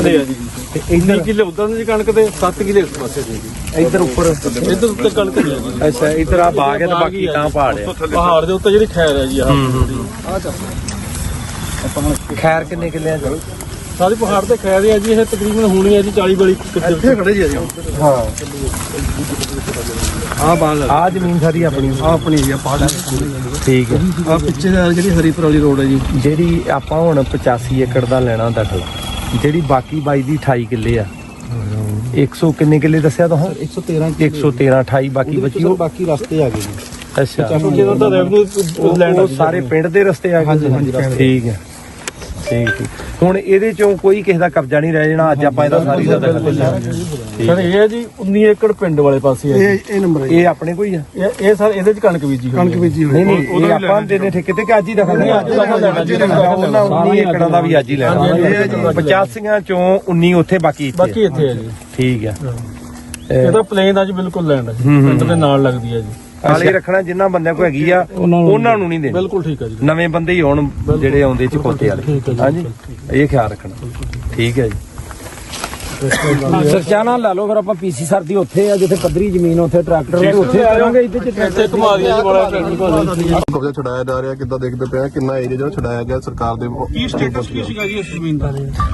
ਦੇ ਤੇ 20 ਇੱਧਰ ਕਿੱਲੇ ਉਧਰ ਦੀ ਕਣਕ ਦੇ 7 ਕਿੱਲੇ ਇਸ ਪਾਸੇ ਦੇ ਇੱਧਰ ਉੱਪਰ। ਇੱਧਰ ਉੱਤੇ ਕਣਕ ਹੈ ਜੀ ਅੱਛਾ ਇੱਧਰ ਆ ਬਾਗ ਹੈ ਤੇ ਬਾਕੀ ਤਾਂ ਪਹਾੜ ਆ ਪਹਾੜ ਦੇ ਉੱਤੇ ਜਿਹੜੀ ਖੈਰ ਹੈ ਜੀ ਆਹ। ਖੈਰ ਕਿੰਨੇ ਕਿੱਲੇ ਆ ਸਾਰੇ ਪਹਾੜ ਤੇ ਖੈਰ ਹੈ ਜੀ ਇਹ ਤਕਰੀਬਨ ਹੋਣੀ ਹੈ ਜੀ 40 ਬੜੀ ਕਿੱਲੇ। ਖੜੇ ਜੀ ਹਾਂ। ਆ ਬਾਲ ਆ ਜ਼ਮੀਨ ਸਾਰੀ ਆਪਣੀ। ਆ ਆਪਣੀ ਜੀ ਪਹਾੜ ਠੀਕ ਹੈ। ਆ ਪਿੱਛੇ ਦਾ ਜਿਹੜੀ ਹਰੀਪੁਰ ਵਾਲੀ ਰੋਡ ਹੈ ਜੀ। ਜਿਹੜੀ ਆਪਾਂ ਹੁਣ 85 ਏਕੜ ਦਾ ਲੈਣਾ ਦਖਲ ਜਿਹੜੀ ਬਾਕੀ ਬਾਈ ਦੀ 28 ਕਿੱਲੇ ਆ। 100 ਕਿੰਨੇ ਕਿੱਲੇ ਦੱਸਿਆ ਤੁਸੀਂ 113 113 28 ਬਾਕੀ ਬਚੀ ਉਹ ਬਾਕੀ ਰਸਤੇ ਆ ਗਏ ਜੀ। ਅੱਛਾ। ਜਿਹਨਾਂ ਦਾ ਰੈਵਨਿਊ ਲੈਂਡ ਉਹ ਸਾਰੇ ਪਿੰਡ ਦੇ ਰਸਤੇ ਆ ਗਏ। ਠੀਕ ਹੈ। ਠੀਕ ਠੀਕ। ਹੁਣ ਇਹਦੇ ਚੋਂ ਕੋਈ ਕਿਸੇ ਦਾ ਕਬਜ਼ਾ ਨਹੀਂ ਰਹਿ ਜਾਣਾ ਅੱਜ ਆਪਾਂ ਇਹਦਾ ਸਾਰੀ ਦਾ ਦਖਲ ਲੈਣਾ ਸਰ ਇਹ ਹੈ ਜੀ 19 ਏਕੜ ਪਿੰਡ ਵਾਲੇ ਪਾਸੇ ਹੈ ਜੀ। ਇਹ ਇਹ ਨੰਬਰ ਹੈ ਜੀ। ਇਹ ਆਪਣੇ ਕੋਈ ਆ? ਇਹ ਇਹ ਸਰ ਇਹਦੇ ਚ ਕਣਕ ਬੀਜੀ ਹੋਈ ਕਣਕ ਹੈ। ਬੀਜੀ ਹੋਈ ਨਹੀਂ ਨਹੀਂ ਇਹ ਆਪਾਂ ਦੇਣੇ ਠੇਕੇ ਤੇ ਕਿ ਅੱਜ ਹੀ ਦਖਲ ਨਹੀਂ, ਅੱਜ ਦਖਲ ਲੈਣਾ ਜੀ। ਉਹਨਾਂ 19 ਏਕੜਾਂ ਦਾ ਵੀ ਅੱਜ ਹੀ ਲੈਣਾ। ਹਾਂਜੀ, ਹਾਂਜੀ। 85 ਚੋਂ 19 ਉੱਥੇ ਬਾਕੀ ਇੱਥੇ ਬਾਕੀ ਇੱਥੇ ਹੈ ਜੀ। ਠੀਕ ਹੈ। ਇਹਦਾ ਪਲੇਨ ਅੱਜ ਬਿਲਕੁਲ ਲੈਂਡ ਹੈ ਜੀ। ਪਿੰਡ ਦੇ ਨਾਲ ਲੱਗਦੀ ਹੈ ਜੀ। ਕਾਲੇ ਰੱਖਣਾ ਜਿੰਨਾ ਬੰਦਿਆਂ ਕੋ ਹੈਗੀ ਆ ਉਹਨਾਂ ਨੂੰ ਨਹੀਂ ਦੇਣਾ। ਬਿਲਕੁਲ ਠੀਕ ਹੈ ਜੀ। ਨਵੇਂ ਬੰਦੇ ਹੀ ਹੋਣ ਜਿਹੜੇ ਆਉਂਦੇ ਵਾਲੇ। ਠੀਕ ਹੈ ਜੀ, ਹਾਂਜੀ ਇਹ ਖਿਆਲ ਰੱਖਣਾ। ਠੀਕ ਹੈ ਜੀ। ਸਰਚਾਨਾ ਲਾ ਲਓ ਫਿਰ ਆਪਾਂ ਪੀਸੀ ਸਰ ਦੀ ਉੱਥੇ ਆ ਜਿੱਥੇ ਪੱਧਰੀ ਜ਼ਮੀਨ ਉੱਥੇ ਟਰੈਕਟਰ ਉੱਥੇ ਕਰਾਂਗੇ ਇੱਥੇ ਇੱਥੇ ਘੁਮਾ ਜੀ ਬੜਾ ਕਬਜ਼ਾ ਛਡਾਇਆ ਜਾ ਰਿਹਾ ਕਿੱਦਾਂ ਦੇਖਦੇ ਪਏ ਆ ਕਿੰਨਾ ਏਰੀਆ ਜਿਹੜਾ ਛਡਾਇਆ ਗਿਆ ਸਰਕਾਰ ਦੇ ਕੀ ਸਟੇਟਸ ਕੀ ਸੀਗਾ ਜੀ ਇਸ ਜ਼ਮੀਨ ਦਾ?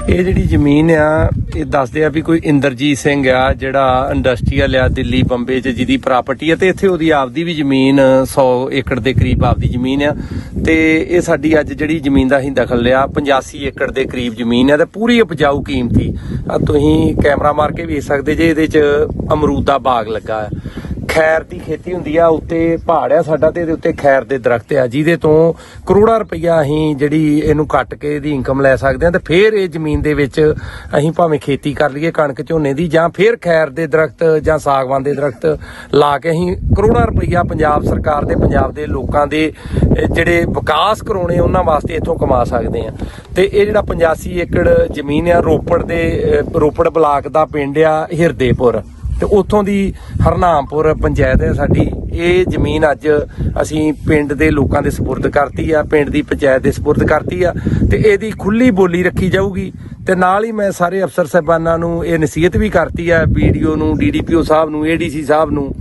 ਇਹ ਜਿਹੜੀ ਜ਼ਮੀਨ ਆ ਇਹ ਦੱਸਦੇ ਆ ਵੀ ਕੋਈ ਇੰਦਰਜੀਤ ਸਿੰਘ ਆ ਜਿਹੜਾ ਇੰਡਸਟਰੀਅਲ ਆ ਦਿੱਲੀ ਬੰਬੇ 'ਚ ਜਿਹਦੀ ਪ੍ਰਾਪਰਟੀ ਆ ਤੇ ਇੱਥੇ ਉਹਦੀ ਆਪਦੀ ਵੀ ਜ਼ਮੀਨ 100 ਏਕੜ ਦੇ ਕਰੀਬ ਆਪਦੀ ਜ਼ਮੀਨ ਆ। ਤੇ ਇਹ ਸਾਡੀ ਅੱਜ ਜਿਹੜੀ ਜ਼ਮੀਨ ਦਾ ਅਸੀਂ ਦਖਲ ਲਿਆ 85 ਏਕੜ ਦੇ ਕਰੀਬ ਜ਼ਮੀਨ ਆ ਤੇ ਪੂਰੀ ਉਪਜਾਊ ਕੀਮਤੀ। ਆ ਤੁਸੀਂ ਕੈਮਰਾ ਮਾਰ ਕੇ ਵੇਖ ਸਕਦੇ ਜੇ ਇਹਦੇ 'ਚ ਅਮਰੂਦ ਦਾ ਬਾਗ ਲੱਗਾ ਖੈਰ ਦੀ ਖੇਤੀ ਹੁੰਦੀ ਆ, ਉੱਤੇ ਪਹਾੜ ਆ ਸਾਡਾ ਤੇ, ਇਹਦੇ ਉੱਤੇ ਖੈਰ ਦੇ ਦਰਖਤ ਆ, ਜਿਹਦੇ ਤੋਂ ਕਰੋੜਾਂ ਰੁਪਈਆ ਅਸੀਂ ਜਿਹੜੀ ਇਹਨੂੰ ਕੱਟ ਕੇ ਇਹਦੀ ਇਨਕਮ ਲੈ ਸਕਦੇ ਆ, ਤੇ ਫਿਰ ਇਹ ਜ਼ਮੀਨ ਦੇ ਵਿੱਚ ਅਸੀਂ ਭਾਵੇਂ ਖੇਤੀ ਕਰ ਲਈਏ ਕਣਕ ਝੋਨੇ ਦੀ, ਜਾਂ ਫਿਰ ਖੈਰ ਦੇ ਦਰਖਤ ਜਾਂ ਸਾਗਵਾਨ ਦੇ ਦਰਖਤ ਲਾ ਕੇ ਅਸੀਂ ਕਰੋੜਾਂ ਰੁਪਈਆ ਪੰਜਾਬ ਸਰਕਾਰ ਦੇ, ਪੰਜਾਬ ਦੇ ਲੋਕਾਂ ਦੇ ਜਿਹੜੇ ਵਿਕਾਸ ਕਰਾਉਣੇ ਉਹਨਾਂ ਵਾਸਤੇ ਇੱਥੋਂ ਕਮਾ ਸਕਦੇ ਆ। ਤੇ ਇਹ ਜਿਹੜਾ 85 ਏਕੜ ਜ਼ਮੀਨ ਆ, ਰੋਪੜ ਦੇ ਰੋਪੜ ਬਲਾਕ ਦਾ ਪਿੰਡ ਆ, ਹਿਰਦੇਪੁਰ। ਤੇ ਉੱਥੋਂ ਦੀ ਹਰਨਾਮਪੁਰ ਪੰਚਾਇਤ ਹੈ ਸਾਡੀ। ਇਹ ਜ਼ਮੀਨ ਅੱਜ ਅਸੀਂ ਪਿੰਡ ਦੇ ਲੋਕਾਂ ਦੇ ਸਪੁਰਦ ਕਰਤੀ ਆ, ਪਿੰਡ ਦੀ ਪੰਚਾਇਤ ਦੇ ਸਪੁਰਦ ਕਰਤੀ ਆ ਤੇ ਇਹਦੀ ਖੁੱਲੀ ਬੋਲੀ ਰੱਖੀ ਜਾਊਗੀ। ਤੇ ਨਾਲ ਹੀ ਮੈਂ ਸਾਰੇ ਅਫਸਰ ਸਾਹਿਬਾਨਾਂ ਨੂੰ ਇਹ ਨਸੀਹਤ ਵੀ ਕਰਤੀ ਆ, ਵੀਡੀਓ ਨੂੰ ਡੀਡੀਪੀਓ ਸਾਹਿਬ ਨੂੰ ਏਡੀਸੀ ਸਾਹਿਬ ਨੂੰ,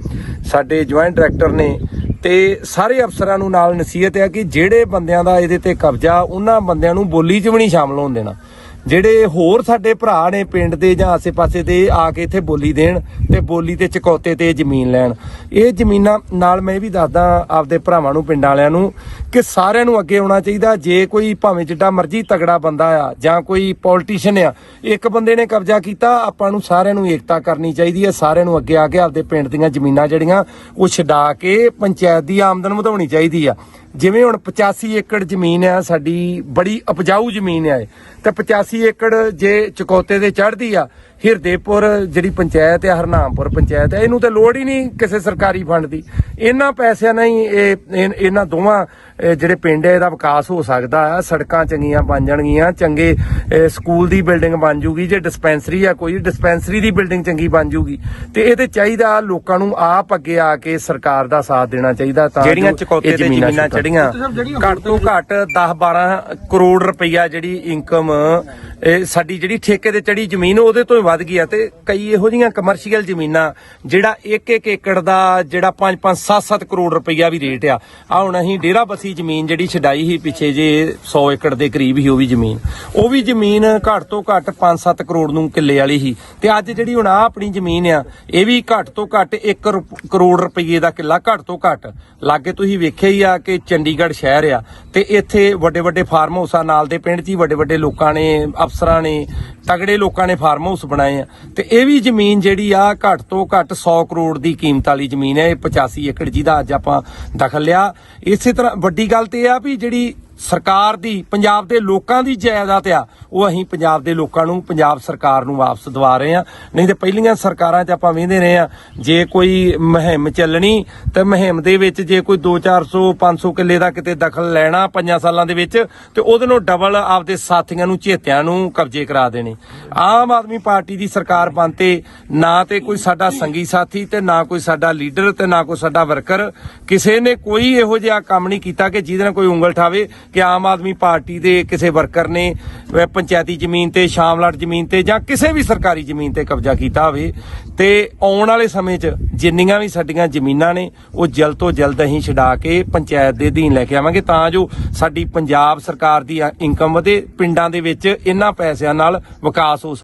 ਸਾਡੇ ਜੁਆਇੰਟ ਡਾਇਰੈਕਟਰ ਨੇ। ਤੇ ਸਾਰੇ ਅਫਸਰਾਂ ਨੂੰ ਨਾਲ ਨਸੀਹਤ ਹੈ ਕਿ ਜਿਹੜੇ ਬੰਦਿਆਂ ਦਾ ਇਹਦੇ ਤੇ ਕਬਜ਼ਾ, ਉਹਨਾਂ ਬੰਦਿਆਂ ਨੂੰ ਬੋਲੀ 'ਚ ਵੀ ਨਹੀਂ ਸ਼ਾਮਲ ਹੋਣ ਦੇਣਾ। ਜਿਹੜੇ ਹੋਰ ਸਾਡੇ ਭਰਾ ਨੇ ਪਿੰਡ ਦੇ ਜਾਂ ਆਸੇ-ਪਾਸੇ ਦੇ ਆ ਕੇ ਇੱਥੇ ਬੋਲੀ ਦੇਣ ਤੇ ਬੋਲੀ ਤੇ ਚਕੌਤੇ ਤੇ ਜ਼ਮੀਨ ਲੈਣ, ਇਹ ਜ਼ਮੀਨਾਂ ਨਾਲ ਮੈਂ ਇਹ ਵੀ ਦੱਸਦਾ ਆਪਦੇ ਭਰਾਵਾਂ ਨੂੰ, ਪਿੰਡਾਂ ਵਾਲਿਆਂ ਨੂੰ ਕਿ ਸਾਰਿਆਂ ਨੂੰ ਅੱਗੇ ਆਉਣਾ ਚਾਹੀਦਾ। ਜੇ ਕੋਈ ਭਾਵੇਂ ਜਿੱਡਾ ਮਰਜ਼ੀ ਤਗੜਾ ਬੰਦਾ ਆ ਜਾਂ ਕੋਈ ਪੋਲੀਟੀਸ਼ੀਅਨ ਆ, ਇੱਕ ਬੰਦੇ ਨੇ ਕਬਜ਼ਾ ਕੀਤਾ, ਆਪਾਂ ਨੂੰ ਸਾਰਿਆਂ ਨੂੰ ਏਕਤਾ ਕਰਨੀ ਚਾਹੀਦੀ ਹੈ। ਸਾਰਿਆਂ ਨੂੰ ਅੱਗੇ ਆ ਕੇ ਆਪਦੇ ਪਿੰਡ ਦੀਆਂ ਜ਼ਮੀਨਾਂ ਜਿਹੜੀਆਂ, ਉਹ ਛਡਾ ਕੇ ਪੰਚਾਇਤ ਦੀ ਆਮਦਨ ਵਧਾਉਣੀ ਚਾਹੀਦੀ ਆ। ਜਿਵੇਂ ਹੁਣ 85 ਏਕੜ ਜ਼ਮੀਨ ਆ, ਸਾਡੀ ਬੜੀ ਉਪਜਾਊ ਜ਼ਮੀਨ ਆ ਤੇ 85 ਏਕੜ ਜੇ ਚਕੋਤੇ ਦੇ ਚੜ੍ਹਦੀ ਆ, ਹਿਰਦੇਪੁਰ ਜਿਹੜੀ ਪੰਚਾਇਤ ਆ, ਹਰਨਾਮਪੁਰ ਪੰਚਾਇਤ ਆ, ਇਹਨੂੰ ਤੇ ਲੋੜ ਹੀ ਨਹੀਂ ਕਿਸੇ ਸਰਕਾਰੀ ਫੰਡ ਦੀ। ਇਹਨਾਂ ਪੈਸਿਆਂ ਨਾਲ ਹੀ ਇਹ, ਇਹਨਾਂ ਦੋਵਾਂ ਜਿਹੜੇ ਪਿੰਡ ਹੈ ਇਹਦਾ ਵਿਕਾਸ ਹੋ ਸਕਦਾ ਆ ਸੜਕਾਂ ਚੰਗੀਆਂ ਬਣ ਜਾਣਗੀਆਂ ਚੰਗੇ ਸਕੂਲ ਦੀ ਬਿਲਡਿੰਗ ਬਣ ਜੂਗੀ ਜੇ ਡਿਸਪੈਂਸਰੀ ਆ ਕੋਈ ਡਿਸਪੈਂਸਰੀ ਦੀ ਬਿਲਡਿੰਗ ਚੰਗੀ ਬਣ ਜੂਗੀ। ਤੇ ਇਹ ਤੇ ਚਾਹੀਦਾ ਲੋਕਾਂ ਨੂੰ ਆਪ ਅੱਗੇ ਆ ਕੇ ਸਰਕਾਰ ਦਾ ਸਾਥ ਦੇਣਾ ਚਾਹੀਦਾ ਤਾਂ ਜਿਹੜੀਆਂ ਚਕੋਤੇ ਤੇ ਜ਼ਮੀਨਾਂ ਚੜੀਆਂ ਘੱਟ ਤੋਂ ਘੱਟ 10 12 ਕਰੋੜ ਰੁਪਈਆ ਜਿਹੜੀ ਇਨਕਮ ਇਹ ਸਾਡੀ ਜਿਹੜੀ ਠੇਕੇ ਤੇ ਚੜੀ ਜ਼ਮੀਨ ਉਹਦੇ ਤੋਂ ਹੀ ਵੱਧ ਗਈ ਆ। ਤੇ ਕਈ ਇਹੋ ਜੀਆਂ ਕਮਰਸ਼ੀਅਲ ਜ਼ਮੀਨਾਂ ਜਿਹੜਾ 1-1 ਏਕੜ ਦਾ ਜਿਹੜਾ 5-5 7-7 ਕਰੋੜ ਰੁਪਈਆ ਵੀ ਰੇਟ ਆ। ਆ ਹੁਣ ਅਸੀਂ ਡੇਰਾ ਬਸੀ ਜ਼ਮੀਨ ਜਿਹੜੀ ਛਡਾਈ ਸੀ ਪਿੱਛੇ ਜੇ 100 ਏਕੜ ਦੇ ਕਰੀਬ ਹੀ ਉਹ ਵੀ ਜ਼ਮੀਨ। ਉਹ ਵੀ ਜ਼ਮੀਨ ਘੱਟ ਤੋਂ ਘੱਟ 5-7 ਕਰੋੜ ਨੂੰ ਕਿੱਲੇ ਵਾਲੀ ਸੀ। ਤੇ ਅੱਜ ਜਿਹੜੀ ਹੁਣ ਆ ਆਪਣੀ ਜ਼ਮੀਨ ਆ, ਇਹ ਵੀ ਘੱਟ ਤੋਂ ਘੱਟ 1 ਕਰੋੜ ਰੁਪਏ ਦਾ ਕਿੱਲਾ ਘੱਟ ਤੋਂ ਘੱਟ। ਲਾਗੇ ਤੁਸੀਂ ਵੇਖਿਆ ਹੀ ਆ ਕਿ ਚੰਡੀਗੜ੍ਹ ਸ਼ਹਿਰ ਆ, ਤੇ ਇੱਥੇ ਵੱਡੇ ਵੱਡੇ ਫਾਰਮ ਹਾਊਸਾਂ ਨਾਲ ਦੇ ਪਿੰਡ 'ਚ ਹੀ ਵੱਡੇ ਵੱਡੇ ਲੋਕਾਂ ਨੇ, ਅਫਸਰਾਂ ਨੇ, ਤਗੜੇ ਲੋਕਾਂ ਨੇ ਫਾਰਮ ਹਾਊਸ ਬਣਾਏ ਆ। ਤੇ ਇਹ ਵੀ ਜ਼ਮੀਨ ਜਿਹੜੀ ਆ, ਘੱਟ ਤੋਂ ਘੱਟ 100 ਕਰੋੜ ਦੀ ਕੀਮਤ ਵਾਲੀ ਜ਼ਮੀਨ ਹੈ ਇਹ 85 ਏਕੜ ਜਿਹਦਾ ਅੱਜ ਆਪਾਂ ਦਖਲ ਲਿਆ। ਇਸੇ ਤਰ੍ਹਾਂ ਵੱਡੀ ਗੱਲ ਤੇ ਇਹ ਆ ਵੀ ਜਿਹੜੀ ਸਰਕਾਰ ਦੀ, ਪੰਜਾਬ ਦੇ ਲੋਕਾਂ ਦੀ ਜਾਇਦਾਦ ਆ, ਉਹ ਅਸੀਂ ਪੰਜਾਬ ਦੇ ਲੋਕਾਂ ਨੂੰ, ਪੰਜਾਬ ਸਰਕਾਰ ਨੂੰ ਵਾਪਸ ਦਵਾ ਰਹੇ ਆ ਨਹੀਂ ਤੇ ਪਹਿਲੀਆਂ ਸਰਕਾਰਾਂ 'ਚ ਆਪਾਂ ਵੇਂਦੇ ਰਹੇ ਆ ਜੇ ਕੋਈ ਮੁਹਿੰਮ ਚੱਲਣੀ ਤੇ ਮੁਹਿੰਮ ਦੇ ਵਿੱਚ ਜੇ ਕੋਈ 2 400 500 ਕਿੱਲੇ ਦਾ ਕਿਤੇ ਦਖਲ ਲੈਣਾ ਪੰਜਾਂ ਸਾਲਾਂ ਦੇ ਵਿੱਚ, ਤੇ ਉਹਦੇ ਨੂੰ ਡਬਲ ਆਪਦੇ ਸਾਥੀਆਂ ਨੂੰ, ਚੇਤਿਆਂ ਨੂੰ ਕਬਜ਼ੇ ਕਰਾ ਦੇਣੇ। ਆਮ ਆਦਮੀ ਪਾਰਟੀ ਦੀ ਸਰਕਾਰ ਬਣਤੇ ਨਾ ਤੇ ਕੋਈ ਸਾਡਾ ਸੰਗੀ ਸਾਥੀ ਤੇ ਨਾ ਕੋਈ ਸਾਡਾ ਲੀਡਰ ਤੇ ਨਾ ਕੋਈ ਸਾਡਾ ਵਰਕਰ, ਕਿਸੇ ਨੇ ਕੋਈ ਇਹੋ ਜਿਹਾ ਕੰਮ ਨਹੀਂ ਕੀਤਾ ਕਿ ਜਿਹਦੇ ਨਾਲ ਕੋਈ ਉਂਗਲ ਠਾਵੇ ਕਿ ਆਮ ਆਦਮੀ ਪਾਰਟੀ ਦੇ ਕਿਸੇ ਵਰਕਰ ਨੇ ਪੰਚਾਇਤੀ ਜ਼ਮੀਨ ਤੇ, ਸ਼ਾਮਲਾਟ ਜ਼ਮੀਨ ਤੇ ਜਾਂ ਕਿਸੇ ਵੀ ਸਰਕਾਰੀ ਜ਼ਮੀਨ ਤੇ ਕਬਜ਼ਾ ਕੀਤਾ ਹੋਵੇ ਤੇ ਆਉਣ ਵਾਲੇ ਸਮੇਂ 'ਚ ਜਿੰਨੀਆਂ ਵੀ ਸਾਡੀਆਂ ਜ਼ਮੀਨਾਂ ਨੇ, ਉਹ ਜਲਦ ਤੋਂ ਜਲਦ ਅਸੀਂ ਛਡਾ ਕੇ ਪੰਚਾਇਤ ਦੇ ਅਧੀਨ ਲੈ ਕੇ ਆਵਾਂਗੇ ਤਾਂ ਜੋ ਸਾਡੀ ਪੰਜਾਬ ਸਰਕਾਰ ਦੀ ਇਨਕਮ ਵਧੇ, ਪਿੰਡਾਂ ਦੇ ਵਿੱਚ ਇਹਨਾਂ ਪੈਸਿਆਂ ਨਾਲ ਵਿਕਾਸ ਹੋ ਸਕੇ